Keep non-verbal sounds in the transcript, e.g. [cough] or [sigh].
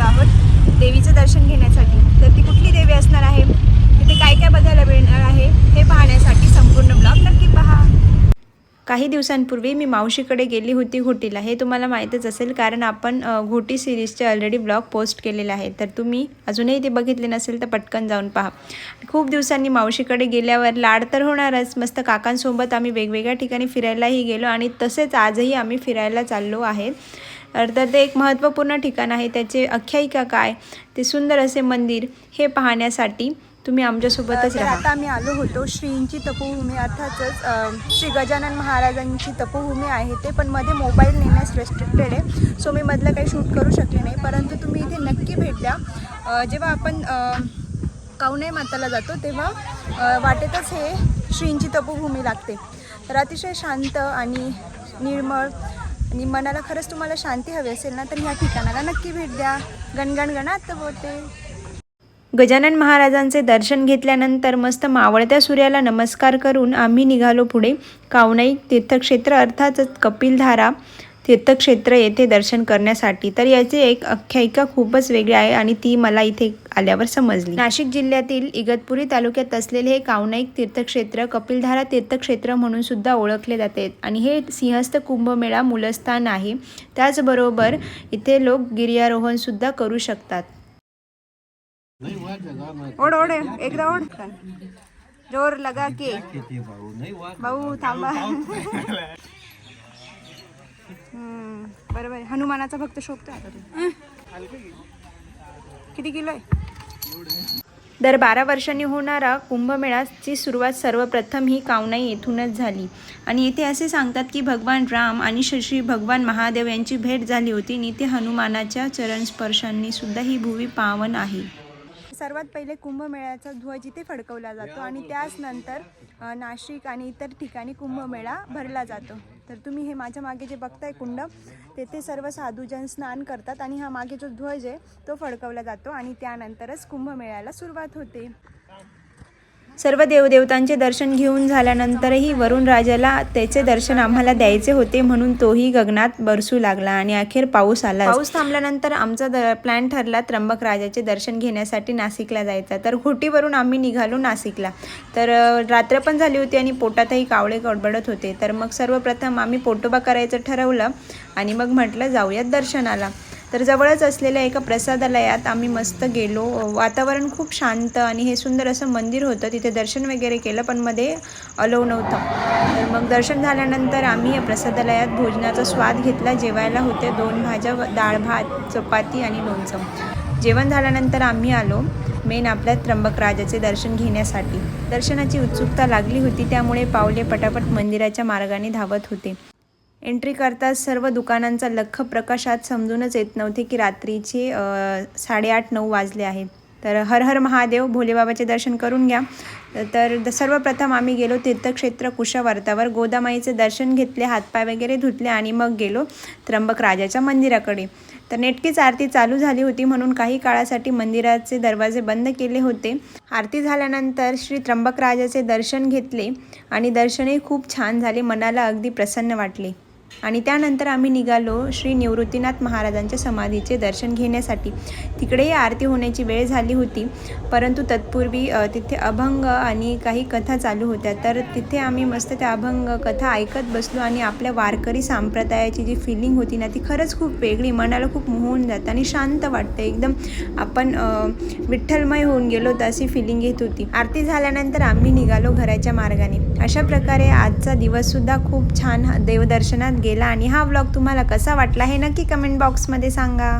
आलेलो आहोत. देवीचं दर्शन घेण्यासाठी. तर ती कुठली देवी असणार आहे? तिथे काय काय बघायला मिळणार आहे? हे पाहण्यासाठी संपूर्ण ब्लॉग नक्की पहा. काही दिवसांपूर्वी मी मावशीकडे गेली होती घोटीला. हे तुम्हाला माहीतच असेल कारण आपण घोटी सिरीजचे ऑलरेडी ब्लॉग पोस्ट केलेले आहे तर तुम्ही अजूनही ते बघितले नसेल तर पटकन जाऊन पहा. खूप दिवसांनी मावशीकडे गेल्यावर लाड तर होणारच. मस्त काकांसोबत आम्ही वेगवेगळ्या ठिकाणी फिरायलाही गेलो आणि तसेच आजही आम्ही फिरायला चाललो आहे. तर ते एक महत्त्वपूर्ण ठिकाण आहे. त्याचे आख्यायिका काय? ते सुंदर असे मंदिर हे पाहण्यासाठी तुम्ही आमच्यासोबतच राहा. आता आम्ही आलो होतो श्रींची तपोभूमी अर्थातच श्री गजानन महाराजांची तपोभूमी आहे ते पण मध्ये मोबाईल नेण्यास रेस्ट्रिक्टेड आहे. सो मी मधलं काही शूट करू शकले नाही. परंतु तुम्ही इथे नक्की भेट द्या. जेव्हा आपण कावणे माताला जातो तेव्हा वाटेतच हे श्रींची तपोभूमी लागते. तर अतिशय शांत आणि निर्मळ आणि मनाला खरंच तुम्हाला शांती हवी असेल ना तर ह्या ठिकाणाला नक्की भेट द्या. गणगण गणात बोलते गजानन महाराजांचे दर्शन घेतल्यानंतर मस्त मावळत्या सूर्याला नमस्कार करून आम्ही निघालो पुढे. कावनाई तीर्थक्षेत्र अर्थातच कपिलधारा. तीर्थक्षेत्र येथे दर्शन करण्यासाठी. तर याची एक आख्यायिका खूपच वेगळी आहे आणि ती मला इथे आल्यावर समजली. नाशिक जिल्ह्यातील इगतपुरी तालुक्यात असलेले हे कावनाईक तीर्थक्षेत्र कपिलधारा तीर्थक्षेत्र म्हणून सुद्धा ओळखले जाते आणि हे सिंहस्थ कुंभमेळा मूलस्थान आहे. त्याचबरोबर इथे लोक गिर्यारोहण सुद्धा करू शकतात. ओढ ओढ एकदा ओढ. जोर लगा के. भाऊ थांबा. [laughs] बरोबर आहे. हनुमानाचा भक्त शोभतोय आता तू. किती किलो आहे दर बारा वर्षांनी होणारा कुंभमेळ्याची सुरुवात सर्वप्रथम ही कावनाई येथूनच झाली आणि येथे असे सांगतात की भगवान राम आणि श्री भगवान महादेव यांची भेट झाली होती आणि इथे हनुमानाच्या चरणस्पर्शांनी सुद्धा ही भुवी पावन आहे सर्वात पहिले कुंभमेळ्याचा ध्वज इथे फडकवला जातो आणि त्याच नंतर नाशिक आणि इतर ठिकाणी कुंभमेळा भरला जातो तर तुम्ही हे माझ्या मागे जे बघताय कुंड तेथे सर्व साधूजन स्नान करतात आणि हा मागे जो ध्वज आहे तो फडकवला जातो आणि त्यानंतरच कुंभमेळ्याला सुरुवात होते. सर्व देवदेवतांचे दर्शन घेऊन झाल्यानंतरही वरुण राजाला त्याचे दर्शन आम्हाला द्यायचे होते म्हणून तोही गगनात बरसू लागला आणि अखेर पाऊस आला. पाऊस थांबल्यानंतर आमचा द प्लॅन ठरला त्र्यंबक राजाचे दर्शन घेण्यासाठी नाशिकला जायचा. तर घोटीवरून आम्ही निघालो नाशिकला. तर रात्र पण झाली होती आणि पोटातही कावळे गडबडत होते. तर मग सर्वप्रथम आम्ही पोटोबा करायचं ठरवलं आणि मग म्हटलं जाऊयात दर्शनाला. तर जवळच असलेल्या एका प्रसादालयात आम्ही मस्त गेलो. वातावरण खूप शांत आणि हे सुंदर असं मंदिर होतं. तिथे दर्शन वगैरे केलं पण मध्ये अलाव नव्हतं. तर मग दर्शन झाल्यानंतर आम्ही या प्रसादालयात भोजनाचा स्वाद घेतला. जेवायला होते दोन भाज्या व- डाळ भात चपाती आणि लोणचं. जेवण झाल्यानंतर आम्ही आलो मेन आपल्या त्र्यंबक राजाचे दर्शन घेण्यासाठी. दर्शनाची उत्सुकता लागली होती त्यामुळे पावले पटापट मंदिराच्या मार्गाने धावत होते. एंट्री करताच सर्व दुकानांचा लख्ख प्रकाशात समजूनच येत नव्हते की रात्रीचे साडेआठ नऊ वाजले आहेत तर हर हर महादेव भोलेबाबाचे दर्शन करून घ्या. तर द- सर्वप्रथम आम्ही गेलो तीर्थक्षेत्र कुशावर्तावर. गोदामाईचे दर्शन घेतले हातपाय वगैरे धुतले आणि मग गेलो त्र्यंबक राजाच्या मंदिराकडे. तर नेटकीच आरती चालू झाली होती म्हणून काही काळासाठी मंदिराचे दरवाजे बंद केले होते. आरती झाल्यानंतर श्री त्र्यंबक राजाचे दर्शन घेतले आणि दर्शनही खूप छान झाले मनाला अगदी प्रसन्न वाटले. आणि त्यानंतर आम्ही निघालो श्री निवृत्तीनाथ महाराजांच्या समाधीचे दर्शन घेण्यासाठी. तिकडेही आरती होण्याची वेळ झाली होती परंतु तत्पूर्वी तिथे अभंग आणि काही कथा चालू होत्या. तर तिथे आम्ही मस्त त्या अभंग कथा ऐकत बसलो आणि आपल्या वारकरी संप्रदायाची जी फिलिंग होती ना ती खरंच खूप वेगळी मनाला खूप मोहून जातं आणि शांत वाटतं. एकदम आपण विठ्ठलमय होऊन गेलो तर अशी फिलिंग येत होती. आरती झाल्यानंतर आम्ही निघालो घराच्या मार्गाने. अशा प्रकारे आजचा दिवससुद्धा खूप छान देवदर्शनात गेला आणि हा व्लॉग तुम्हाला कसा वाटला हे नक्की कमेंट बॉक्समध्ये सांगा.